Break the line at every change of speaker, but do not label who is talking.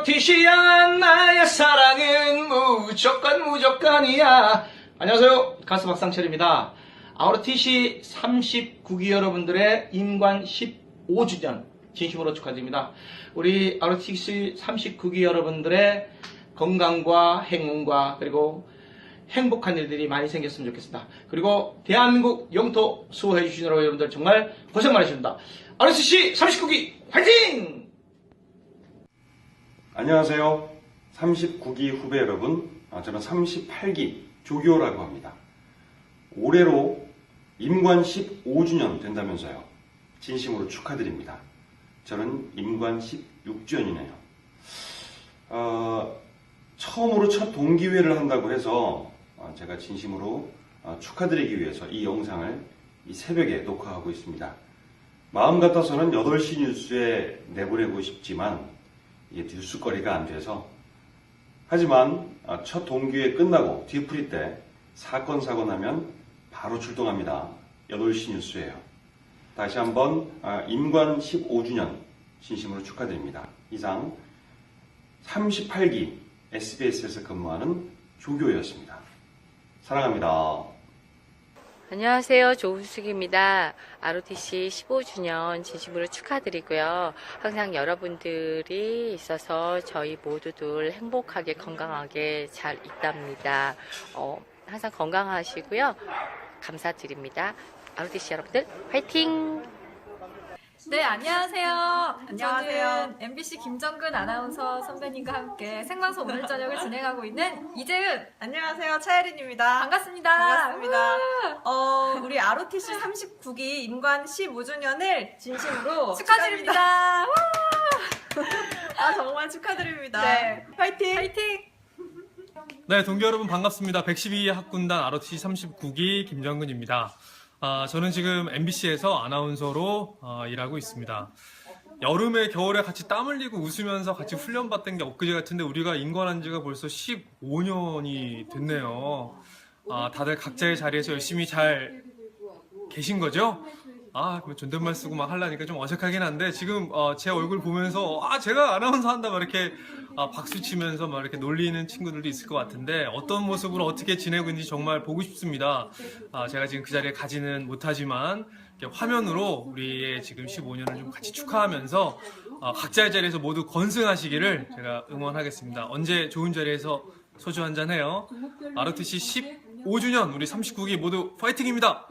ROTC 향한 나의 사랑은 무조건 무조건이야. 안녕하세요. 가수 박상철입니다. ROTC 39기 여러분들의 임관 15주년 진심으로 축하드립니다. 우리 ROTC 39기 여러분들의 건강과 행운과 그리고 행복한 일들이 많이 생겼으면 좋겠습니다. 그리고 대한민국 영토 수호해 주신 여러분들 정말 고생 많으십니다. ROTC 39기 화이팅!
안녕하세요. 39기 후배 여러분. 아, 저는 38기 조교라고 합니다. 올해로 임관 15주년 된다면서요. 진심으로 축하드립니다. 저는 임관 16주년이네요. 어, 처음으로 첫 동기회를 한다고 해서 어, 제가 진심으로 어, 축하드리기 위해서 이 영상을 이 새벽에 녹화하고 있습니다. 마음 같아서는 8시 뉴스에 내보내고 싶지만 이게 뉴스거리가 안 돼서 하지만 아, 첫 동기회 끝나고 뒤풀이 때 사건 사고 나면 바로 출동합니다. 8시 뉴스예요. 다시 한번 아, 임관 15주년 진심으로 축하드립니다. 이상 38기 SBS에서 근무하는 조교였습니다. 사랑합니다.
안녕하세요. 조훈숙입니다. ROTC 15주년 진심으로 축하드리고요. 항상 여러분들이 있어서 저희 모두들 행복하게 건강하게 잘 있답니다. 어, 항상 건강하시고요. 감사드립니다. ROTC 여러분들 화이팅!
네, 안녕하세요.
안녕하세요.
저는 MBC 김정근 아나운서 선배님과 함께 생방송 오늘 저녁을 진행하고 있는 이재은.
안녕하세요. 차예린입니다.
반갑습니다.
반갑습니다. 어, 우리 ROTC 39기 임관 15주년을 진심으로
축하드립니다.
아, 정말 축하드립니다.
네.
파이팅!
화이팅!
네, 동기 여러분 반갑습니다. 112 학군단 ROTC 39기 김정근입니다. 아, 저는 지금 MBC에서 아나운서로 아, 일하고 있습니다. 여름에 겨울에 같이 땀 흘리고 웃으면서 같이 훈련 받던 게 엊그제 같은데 우리가 인권한 지가 벌써 15년이 됐네요. 아, 다들 각자의 자리에서 열심히 잘 계신 거죠? 아, 그 존댓말 쓰고 막 하려니까 좀 어색하긴 한데 지금 어, 제 얼굴 보면서 아, 제가 아나운서 한다 막 이렇게 아, 박수 치면서 막 이렇게 놀리는 친구들도 있을 것 같은데 어떤 모습으로 어떻게 지내고 있는지 정말 보고 싶습니다. 아, 제가 지금 그 자리에 가지는 못하지만 화면으로 우리의 지금 15년을 좀 같이 축하하면서 아, 각자의 자리에서 모두 건승하시기를 제가 응원하겠습니다. 언제 좋은 자리에서 소주 한잔 해요. ROTC 15주년 우리 39기 모두 파이팅입니다.